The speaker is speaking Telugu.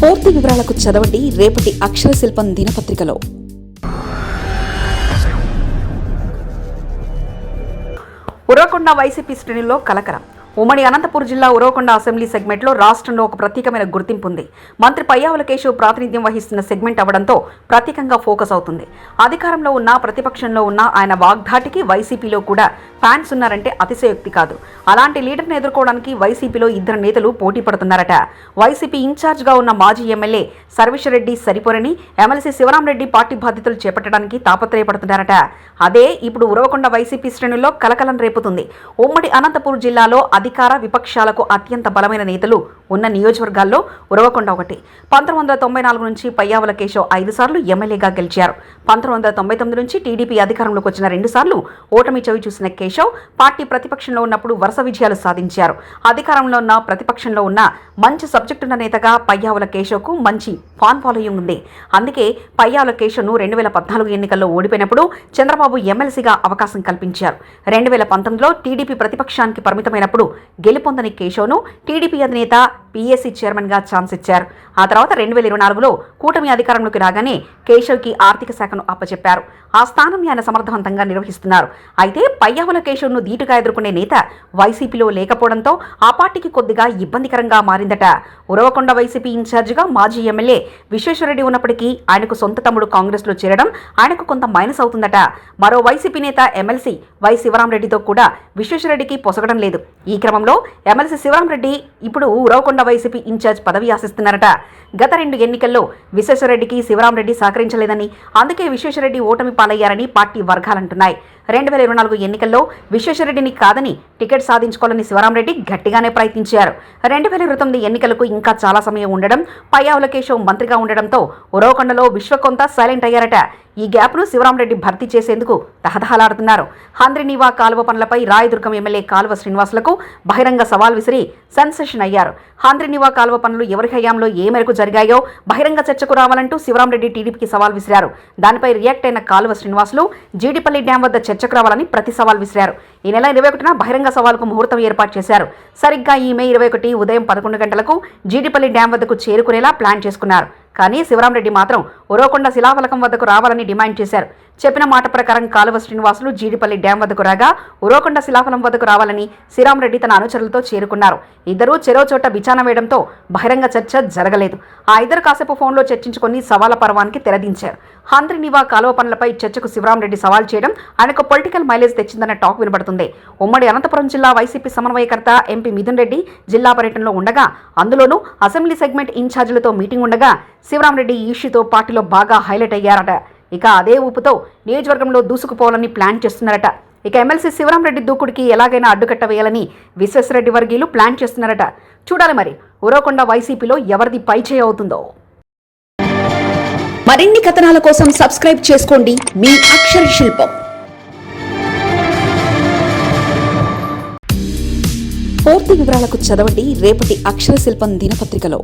పూర్తి వివరాలకు చదవండి రేపటి అక్షర శిల్పం దినపత్రికలో. ఉరవకొండ వైసీపీ శ్రేణుల్లో కలకలం ఉమ్మడి అనంతపూర్ జిల్లా ఉరవకొండ అసెంబ్లీ సెగ్మెంట్లో రాష్ట్రంలో ఒక ప్రత్యేకమైన గుర్తింపు ఉంది మంత్రి పయ్యావుల కేశవ్ ప్రాతినిధ్యం వహిస్తున్న సెగ్మెంట్ అవడంతో ప్రత్యేకంగా ఫోకస్ అవుతుంది. అధికారంలో ఉన్న ప్రతిపక్షంలో ఉన్న ఆయన వాగ్ధాటికి వైసీపీలో కూడా ఫ్యాన్స్ ఉన్నారంటే అతిశయోక్తి కాదు. అలాంటి లీడర్ను ఎదుర్కోవడానికి వైసీపీలో ఇద్దరు నేతలు పోటీ పడుతున్నారట. వైసీపీ ఇన్ఛార్జ్గా ఉన్న మాజీ ఎమ్మెల్యే సర్వేశ్వరరెడ్డి సరిపోరని ఎమ్మెల్సీ శివరామరెడ్డి పార్టీ బాధ్యతలు చేపట్టడానికి తాపత్రయపడుతున్నారట. అదే ఇప్పుడు ఉరవకొండ వైసీపీ శ్రేణుల్లో కలకలం రేపుతుంది. ఉమ్మడి అనంతపూర్ జిల్లాలో అధికార విపక్షాలకు అత్యంత బలమైన నేతలు ఉన్న నియోజకవర్గాల్లో ఉరవకొండ ఒకటి. పంతొమ్మిది వందల తొంభై నాలుగు నుంచి పయ్యావుల కేశవ్ ఐదు సార్లు ఎమ్మెల్యేగా గెలిచారు. పంతొమ్మిది వందల తొంభై తొమ్మిది నుంచి టీడీపీ అధికారంలోకి వచ్చిన రెండు సార్లు ఓటమి చవి చూసిన కేశవ్ పార్టీ ప్రతిపక్షంలో ఉన్నప్పుడు వరుస విజయాలు సాధించారు. అధికారంలో ఉన్న ప్రతిపక్షంలో ఉన్న మంచి సబ్జెక్టున్న నేతగా పయ్యావుల కేశవ్కు మంచి ఫాన్ ఫాలోయింగ్ ఉంది. అందుకే పయ్యావుల కేశవ్ను రెండు వేల పద్నాలుగు ఎన్నికల్లో ఓడిపోయినప్పుడు చంద్రబాబు ఎమ్మెల్సీగా అవకాశం కల్పించారు. రెండు వేల పంతొమ్మిదిలో టీడీపీ ప్రతిపక్షానికి పరిమితమైనప్పుడు గెలుపొందని కేశవ్ను టీడీపీ అధినేత పీఏసీ చైర్మన్గా ఛాన్స్ ఇచ్చారు. ఆ తర్వాత రెండు వేల ఇరవై నాలుగులో కూటమి అధికారంలోకి రాగానే కేశవ్కి ఆర్థిక శాఖను అప్పచెప్పారు. ఆ స్థానం ఆయన సమర్థవంతంగా నిర్వహిస్తున్నారు. అయితే పయ్యావుల కేశవ్ను ధీటుగా ఎదుర్కొనే నేత వైసీపీలో లేకపోవడంతో ఆ పార్టీకి కొద్దిగా ఇబ్బందికరంగా మారిందట. ఉరవకొండ వైసీపీ ఇన్ఛార్జిగా మాజీ ఎమ్మెల్యే విశ్వేశ్వరరెడ్డి ఉన్నప్పటికీ ఆయనకు సొంత తమ్ముడు కాంగ్రెస్లో చేరడం ఆయనకు కొంత మైనస్ అవుతుందట. మరో వైసీపీ నేత ఎమ్మెల్సీ వై శివరామరెడ్డితో కూడా విశ్వేశ్వరరెడ్డికి పొసగడం లేదు. ఈ క్రమంలో ఎమ్మెల్సీ శివరామరెడ్డి ఇప్పుడు ఉరవకొండ వైసీపీ ఇన్ఛార్జ్ పదవి ఆశిస్తున్నారట. గత రెండు ఎన్నికల్లో విశ్వేశ్వరరెడ్డికి శివరామరెడ్డి సహకరించలేదని అందుకే విశ్వేశ్వరరెడ్డి ఓటమి పాలయ్యారని పార్టీ వర్గాలంటున్నాయి. రెండు వేల ఇరవై నాలుగు ఎన్నికల్లో విశ్వేశ్వరరెడ్డిని కాదని టికెట్ సాధించుకోవాలని శివరామరెడ్డి గట్టిగానే ప్రయత్నించారు. రెండు వేల ఇరవై తొమ్మిది ఎన్నికలకు ఇంకా చాలా సమయం ఉండడం పయ్యావుల కేశవ్ మంత్రిగా ఉండడంతో ఉరవకొండలో విశ్వకొంత సైలెంట్ అయ్యారట. ఈ గ్యాప్ను శివరామరెడ్డి భర్తీ చేసేందుకు తహతహలాడుతున్నారు. హంద్రినీవా కాలువ పనులపై రాయదుర్గం ఎమ్మెల్యే కాలువ శ్రీనివాసులకు బహిరంగ సవాల్ విసిరి సెన్సేషన్ అయ్యారు. హంద్రినీవా కాలువ పనులు ఎవరి హయాంలో ఏ మేరకు జరిగాయో బహిరంగ చర్చకు రావాలంటూ శివరామరెడ్డి టీడీపీకి సవాల్ విసిరారు. దానిపై రియాక్ట్ అయిన కాలువ శ్రీనివాసులు జీడిపల్లి డ్యాం వద్ద చర్చకు రావాలని ప్రతి సవాల్ విసిరారు. ఈ నెల ఇరవై ఒకటిన బహిరంగ సవాల్కు ముహూర్తం ఏర్పాటు చేశారు. సరిగ్గా ఈ మే ఇరవై ఒకటి ఉదయం పదకొండు గంటలకు జీడిపల్లి డ్యాం వద్దకు చేరుకునేలా ప్లాన్ చేసుకున్నారు. కానీ శివరామరెడ్డి మాత్రం ఉరవకొండ శిలాఫలకం వద్దకు రావాలని డిమాండ్ చేశారు. చెప్పిన మాట ప్రకారం కాలువ శ్రీనివాసులు జీడిపల్లి డ్యాం వద్దకు రాగా ఉరోకొండ శిలాఫలం వద్దకు రావాలని శ్రీరామరెడ్డి తన అనుచరులతో చేరుకున్నారు. ఇద్దరూ చెరో చోట బిచాన వేయడంతో బహిరంగ చర్చ జరగలేదు. ఆ ఇద్దరు కాసేపు ఫోన్లో చర్చించుకొని సవాల పర్వానికి తెరదించారు. హంద్రినివా కాలువ పనులపై చర్చకు శివరామరెడ్డి సవాల్ చేయడం ఆయనకు పొలిటికల్ మైలేజ్ తెచ్చిందన్న టాక్ వినబడుతుంది. ఉమ్మడి అనంతపురం జిల్లా వైసీపీ సమన్వయకర్త ఎంపీ మిథున్ రెడ్డి జిల్లా పర్యటనలో ఉండగా అందులోనూ అసెంబ్లీ సెగ్మెంట్ ఇన్ఛార్జీలతో మీటింగ్ ఉండగా శివరామరెడ్డి ఈషితో పార్టీలో బాగా హైలైట్ అయ్యారట. ఇక అదే ఊపుతో నియోజకవర్గంలో దూసుకుపోవాలని ప్లాన్ చేస్తున్నారట. ఇక ఎమ్మెల్సీ శివరామరెడ్డి దూకుడికి ఎలాగైనా అడ్డుకట్ట వేయాలని విశ్వేశ్వరరెడ్డి వర్గీయులు ప్లాన్ చేస్తున్నారట. చూడాలి మరి ఉరవకొండ వైసీపీలో ఎవరిది పైచేయి అవుతుందో? మరిన్ని కథనాల కోసం సబ్స్క్రైబ్ చేసుకోండి మీ అక్షర శిల్పం. పూర్తి వివరాలకు చదవండి రేపటి అక్షర శిల్పం దినపత్రికలో.